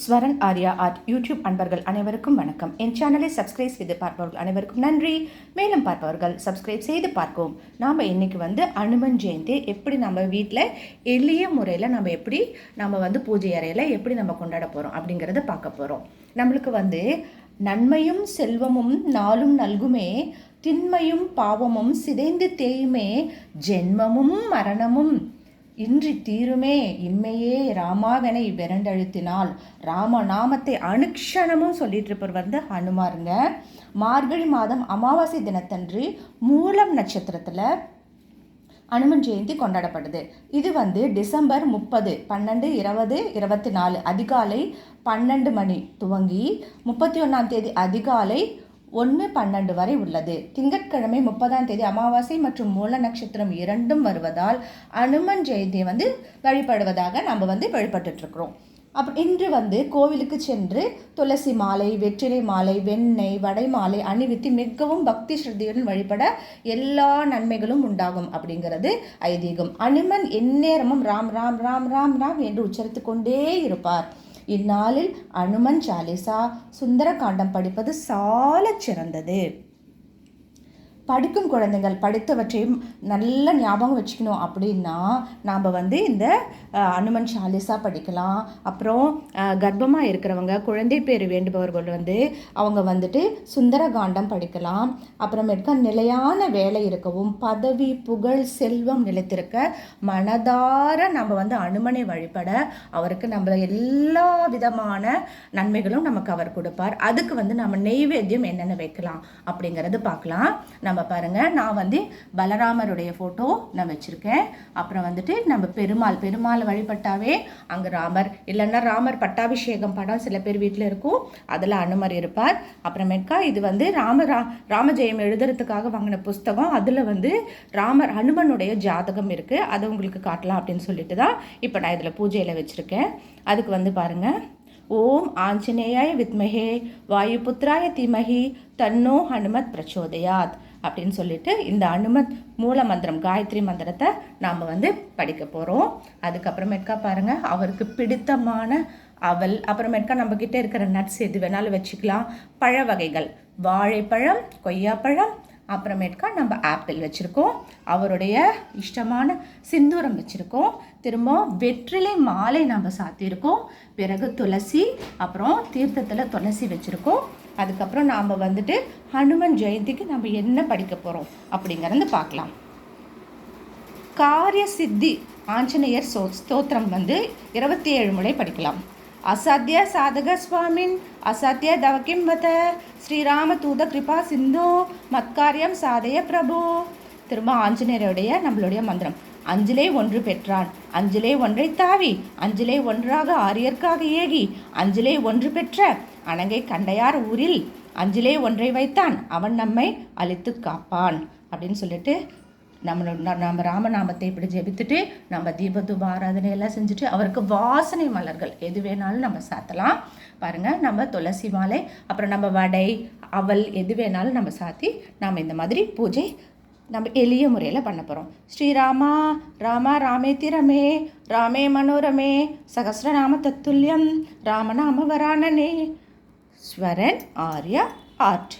Swaran Arya art YouTube அன்பர்கள் அனைவருக்கும் வணக்கம். என் சேனலை சப்ஸ்கிரைப் செய்து பார்ப்பவர்கள் அனைவருக்கும் நன்றி. மேலும் பார்ப்பவர்கள் சப்ஸ்கிரைப் செய்து பார்க்கவும் நாம் இன்றைக்கி வந்து அனுமன் ஜெயந்தி. எப்படி நம்ம வீட்டில் எளிய முறையில் நம்ம எப்படி நம்ம வந்து பூஜை அறையில் எப்படி நம்ம கொண்டாட போகிறோம் அப்படிங்கிறத பார்க்க போகிறோம் நம்மளுக்கு வந்து நன்மையும் செல்வமும் நாளும் நல்குமே திண்மையும் பாவமும் சிதைந்து தேயுமே ஜென்மமும் மரணமும் இன்றி தீருமே இம்மையே ராமாவென இவ்விரண்டழுத்தினால். ராம நாமத்தை அனுக்ஷணமும் சொல்லிட்டு இருப்பவர் வந்து ஹனுமாருங்க. மார்கழி மாதம் அமாவாசை தினத்தன்று மூலம் நட்சத்திரத்தில் அனுமன் ஜெயந்தி கொண்டாடப்படுது. இது வந்து டிசம்பர் முப்பது பன்னெண்டு இருபது இருபத்தி நாலு அதிகாலை பன்னெண்டு மணி துவங்கி முப்பத்தி ஒன்றாம் தேதி அதிகாலை ஒன்று பன்னெண்டு வரை உள்ளது. திங்கட்கிழமை முப்பதாம் தேதி அமாவாசை மற்றும் மூல நட்சத்திரம் இரண்டும் வருவதால் அனுமன் ஜெயந்தியை வந்து வழிபடுவதாக நம்ம வந்து வழிபட்டுட்டு இருக்கிறோம் அப்புறம் இன்று வந்து கோவிலுக்கு சென்று துளசி மாலை வெற்றிலை மாலை வெண்ணெய் வடை மாலை அணிவித்து மிகவும் பக்தி ஸ்ரத்தையுடன் வழிபட எல்லா நன்மைகளும் உண்டாகும் அப்படிங்கிறது ஐதீகம். அனுமன் எந்நேரமும் ராம் ராம் ராம் ராம் ராம் என்று உச்சரித்து கொண்டே இருப்பார். இந்நாளில் அனுமன் சாலிசா சுந்தர காண்டம் படிப்பது சால சிறந்தது படிக்கும் குழந்தைகள் படித்தவற்றையும் நல்ல ஞாபகம் வச்சுக்கணும். அப்படின்னா நாம் வந்து இந்த அனுமன் சாலிசா படிக்கலாம். அப்புறம் கர்ப்பமாக இருக்கிறவங்க குழந்தை பேர் வேண்டுபவர்கள் வந்து அவங்க வந்துட்டு சுந்தர காண்டம் படிக்கலாம். அப்புறமேட்டுக்கா நிலையான வேலை இருக்கவும் பதவி புகழ் செல்வம் நிலைத்திருக்க மனதார நம்ம வந்து அனுமனை வழிபட அவருக்கு நம்ம எல்லா விதமான நன்மைகளும் நமக்கு அவர் கொடுப்பார். அதுக்கு வந்து நம்ம நெய்வேத்தியம் என்னென்ன வைக்கலாம் அப்படிங்கிறது பார்க்கலாம். நம்ம பாருங்க நான் வந்து பலராமருடைய ஃபோட்டோ நான் வச்சுருக்கேன். அப்புறம் வந்துட்டு நம்ம பெருமாள் பெருமாள் வழிபட்டாவே அங்கே ராமர் இல்லைன்னா ராமர் பட்டாபிஷேகம் படம் சில பேர் வீட்டில் இருக்கும் அதில் அனுமர் இருப்பார். அப்புறமேட்கா இது வந்து ராம ரா ராமஜெயம் எழுதுறதுக்காக வாங்கின புஸ்தகம் அதில் வந்து ராமர் ஹனுமனுடைய ஜாதகம் இருக்குது அதை உங்களுக்கு காட்டலாம் அப்படின்னு சொல்லிட்டு தான் இப்போ நான் இதில் பூஜையில் வச்சுருக்கேன். அதுக்கு வந்து பாருங்கள் ஓம் ஆஞ்சநேயாய வித்மஹே வாயுபுத்ராய தீமஹி தன்னோ ஹனுமத் பிரச்சோதயாத். அப்படின்னு சொல்லிட்டு இந்த அனுமத் மூல மந்திரம் காயத்ரி மந்திரத்தை நாம் வந்து படிக்க போகிறோம் அதுக்கப்புறமேட்கா பாருங்கள் அவருக்கு பிடித்தமான அவல் அப்புறமேட்கா நம்மக்கிட்ட இருக்கிற நட்ஸ் எது வேணாலும் வச்சுக்கலாம். பழ வகைகள் வாழைப்பழம் கொய்யாப்பழம் அப்புறமேட்கா நம்ம ஆப்பிள் வச்சுருக்கோம். அவருடைய இஷ்டமான சிந்தூரம் வச்சுருக்கோம். திரும்ப வெற்றிலை மாலை நம்ம சாத்தியிருக்கோம். பிறகு துளசி அப்புறம் தீர்த்தத்தில் துளசி வச்சுருக்கோம். அதுக்கப்புறம் நாம் வந்துட்டு ஹனுமன் ஜெயந்திக்கு நம்ம என்ன படிக்க போகிறோம் அப்படிங்கிறது பார்க்கலாம். காரிய சித்தி ஆஞ்சநேயர் ஸ்தோத்திரம் வந்து இருபத்தி ஏழு முறை படிக்கலாம். அசாத்திய சாதக சுவாமின் அசாத்திய தவக்கிம் வத ஸ்ரீராம தூத கிருபா சிந்து மத்காரியம் சாதய பிரபு திரும்ப ஆஞ்சநேயருடைய நம்மளுடைய மந்திரம் அஞ்சிலே ஒன்று பெற்றான் அஞ்சிலே ஒன்றை தாவி அஞ்சிலே ஒன்றாக ஆரியர்க்காக ஏகி அஞ்சிலே ஒன்று பெற்ற அணங்கை கண்டையார் ஊரில் அஞ்சிலே ஒன்றை வைத்தான் அவன் நம்மை அழித்து காப்பான் அப்படின்னு சொல்லிட்டு நம்மளோட ந- நம்ம ராமநாமத்தை இப்படி ஜெபித்துட்டு நம்ம தீபதூப ஆராதனை எல்லாம் செஞ்சுட்டு அவருக்கு வாசனை மலர்கள் எது வேணாலும் நம்ம சாத்தலாம். பாருங்கள் நம்ம துளசி மாலை அப்புறம் நம்ம வடை அவல் எது வேணாலும் நம்ம சாத்தி நாம் இந்த மாதிரி பூஜை நம்ம எளிய முறையில் பண்ண போகிறோம் ஸ்ரீராமா ராமா ராமே ரமே ராமே மனோரமே சகசிரநாம தத்துல்யம் ராமநாம வரானனே. ஸ்வரன் ஆர்யா ஆர்ட்.